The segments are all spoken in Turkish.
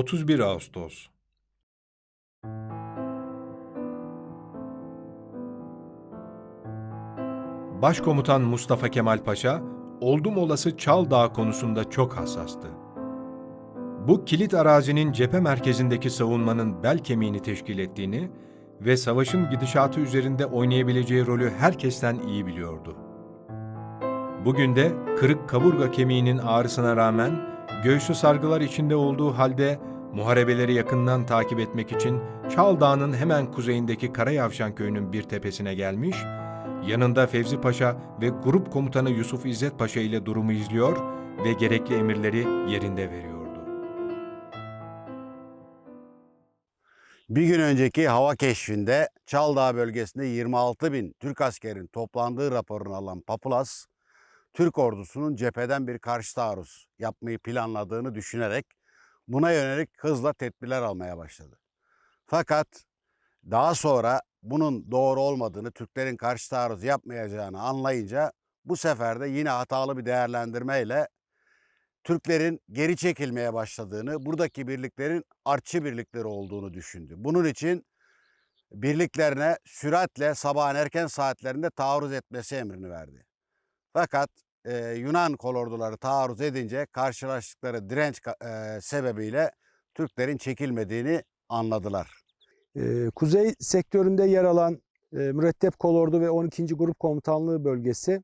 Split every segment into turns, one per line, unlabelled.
31 Ağustos Başkomutan Mustafa Kemal Paşa, oldum olası Çal Dağı konusunda çok hassastı. Bu kilit arazinin cephe merkezindeki savunmanın bel kemiğini teşkil ettiğini ve savaşın gidişatı üzerinde oynayabileceği rolü herkesten iyi biliyordu. Bugün de kırık kaburga kemiğinin ağrısına rağmen göğsü sargılar içinde olduğu halde muharebeleri yakından takip etmek için Çal Dağı'nın hemen kuzeyindeki Karayavşan köyünün bir tepesine gelmiş, yanında Fevzi Paşa ve grup komutanı Yusuf İzzet Paşa ile durumu izliyor ve gerekli emirleri yerinde veriyordu.
Bir gün önceki hava keşfinde Çaldağ bölgesinde 26 bin Türk askerin toplandığı raporunu alan Papulas, Türk ordusunun cepheden bir karşı taarruz yapmayı planladığını düşünerek buna yönelik hızla tedbirler almaya başladı. Fakat daha sonra bunun doğru olmadığını, Türklerin karşı taarruz yapmayacağını anlayınca bu sefer de yine hatalı bir değerlendirmeyle Türklerin geri çekilmeye başladığını, buradaki birliklerin artçı birlikleri olduğunu düşündü. Bunun için birliklerine süratle sabahın erken saatlerinde taarruz etmesi emrini verdi. Fakat e, Yunan kolorduları taarruz edince karşılaştıkları direnç e, sebebiyle Türklerin çekilmediğini anladılar.
Ee, Kuzey sektöründe yer alan e, Mürettep Kolordu ve 12. Grup Komutanlığı bölgesi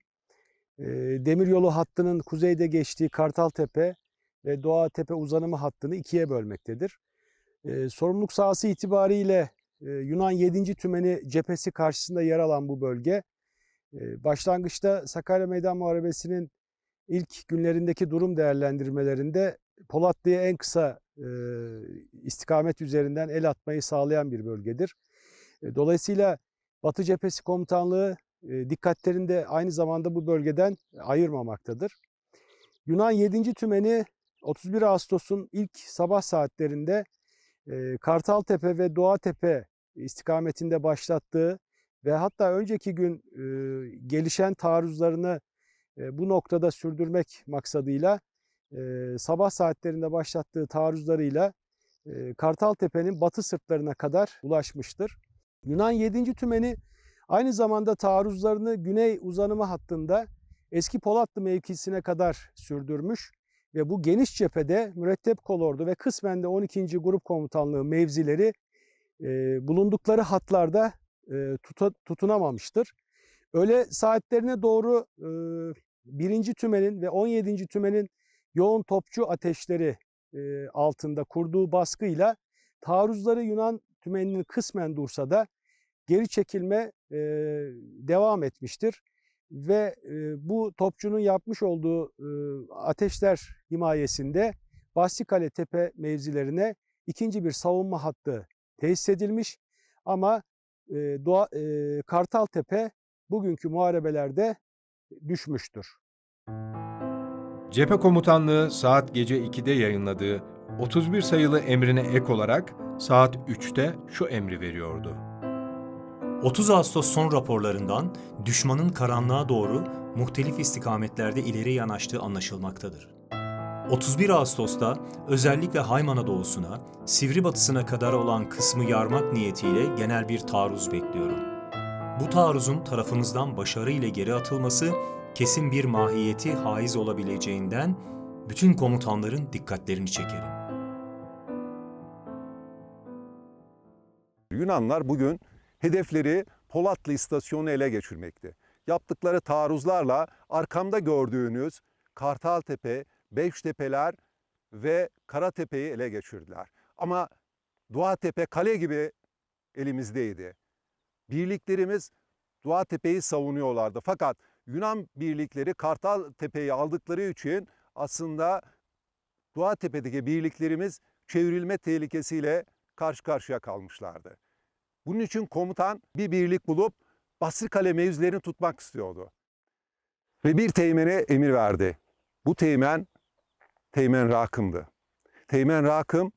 e, demiryolu hattının kuzeyde geçtiği Kartaltepe ve Doğatepe uzanımı hattını ikiye bölmektedir. E, sorumluluk sahası itibariyle e, Yunan 7. Tümeni cephesi karşısında yer alan bu bölge e, başlangıçta Sakarya Meydan Muharebesi'nin ilk günlerindeki durum değerlendirmelerinde Polatlı'ya en kısa istikamet üzerinden el atmayı sağlayan bir bölgedir. Dolayısıyla Batı Cephesi Komutanlığı dikkatlerini de aynı zamanda bu bölgeden ayırmamaktadır. Yunan 7. Tümeni 31 Ağustos'un ilk sabah saatlerinde Kartaltepe ve Doğatepe istikametinde başlattığı ve hatta önceki gün e, gelişen taarruzlarını e, bu noktada sürdürmek maksadıyla e, sabah saatlerinde başlattığı taarruzlarıyla e, Kartaltepe'nin batı sırtlarına kadar ulaşmıştır. Yunan 7. Tümeni aynı zamanda taarruzlarını güney uzanımı hattında eski Polatlı mevkisine kadar sürdürmüş ve bu geniş cephede Mürettep Kolordu ve kısmen de 12. Grup Komutanlığı mevzileri e, bulundukları hatlarda e, tuta- tutunamamıştır. Öğle saatlerine doğru e, 1. tümenin ve 17. tümenin yoğun topçu ateşleri e, altında kurduğu baskıyla taarruzları Yunan tümeninin kısmen dursa da geri çekilme e, devam etmiştir. Ve e, bu topçunun yapmış olduğu e, ateşler himayesinde Bastikale Tepe mevzilerine ikinci bir savunma hattı tesis edilmiş. Ama e, Doğa, e, Kartal Tepe bugünkü muharebelerde düşmüştür.
Cephe Komutanlığı saat gece 2'de yayınladığı 31 sayılı emrine ek olarak saat 3'te şu emri veriyordu.
30 Ağustos son raporlarından düşmanın karanlığa doğru muhtelif istikametlerde ileri yanaştığı anlaşılmaktadır. 31 Ağustos'ta özellikle Hayman'a doğusuna, Sivri batısına kadar olan kısmı yarmak niyetiyle genel bir taarruz bekliyorum. Bu taarruzun tarafımızdan başarı ile geri atılması kesin bir mahiyeti haiz olabileceğinden bütün komutanların dikkatlerini çekerim.
Yunanlar bugün hedefleri Polatlı istasyonu ele geçirmekte. Yaptıkları taarruzlarla arkamda gördüğünüz Kartaltepe, Beştepeler ve Karatepe'yi ele geçirdiler. Ama Doğatepe kale gibi elimizdeydi. Birliklerimiz Doğatepe'yi savunuyorlardı. Fakat Yunan birlikleri Kartaltepe'yi aldıkları için aslında Doğatepe'deki birliklerimiz çevrilme tehlikesiyle karşı karşıya kalmışlardı. Bunun için komutan bir birlik bulup Basrikale mevzilerini tutmak istiyordu. Ve bir teğmene emir verdi. Bu teğmen, Teğmen Rakım'dı. Teğmen Rakım,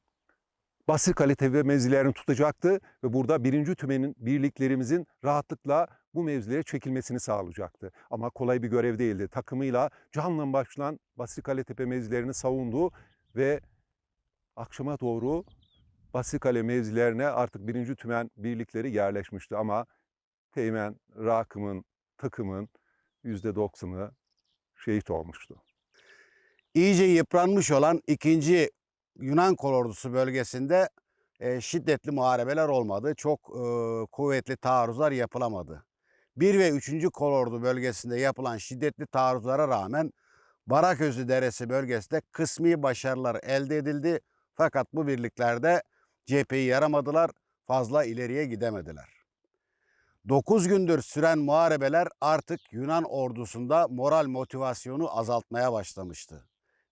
Basrikale tepe mevzilerini tutacaktı ve burada birinci tümenin birliklerimizin rahatlıkla bu mevzilere çekilmesini sağlayacaktı. Ama kolay bir görev değildi. Takımıyla canla başlan Basrikale tepe mevzilerini savundu ve akşama doğru Basrikale mevzilerine artık birinci tümen birlikleri yerleşmişti ama Teğmen Rakım'ın, takımın %90'ı şehit olmuştu.
İyice yıpranmış olan 2. Yunan kolordusu bölgesinde e, şiddetli muharebeler olmadı. Çok e, kuvvetli taarruzlar yapılamadı. 1 ve 3. kolordu bölgesinde yapılan şiddetli taarruzlara rağmen Baraközü Deresi bölgesinde kısmi başarılar elde edildi. Fakat bu birliklerde cepheyi yaramadılar, fazla ileriye gidemediler. 9 gündür süren muharebeler artık Yunan ordusunda moral motivasyonu azaltmaya başlamıştı.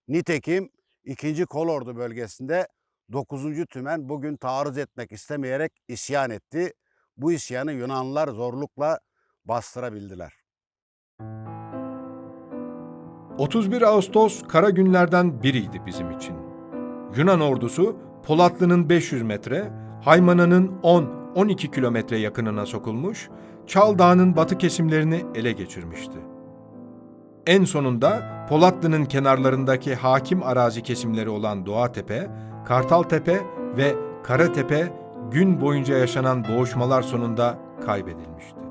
Nitekim 2. Kolordu bölgesinde 9. Tümen bugün taarruz etmek istemeyerek isyan etti. Bu isyanı Yunanlılar zorlukla bastırabildiler.
31 Ağustos kara günlerden biriydi bizim için. Yunan ordusu Polatlı'nın 500 metre, Haymana'nın 10-12 kilometre yakınına sokulmuş, Çal Dağı'nın batı kesimlerini ele geçirmişti. En sonunda Polatlı'nın kenarlarındaki hakim arazi kesimleri olan Doğatepe, Kartaltepe ve Karatepe gün boyunca yaşanan boğuşmalar sonunda kaybedilmişti.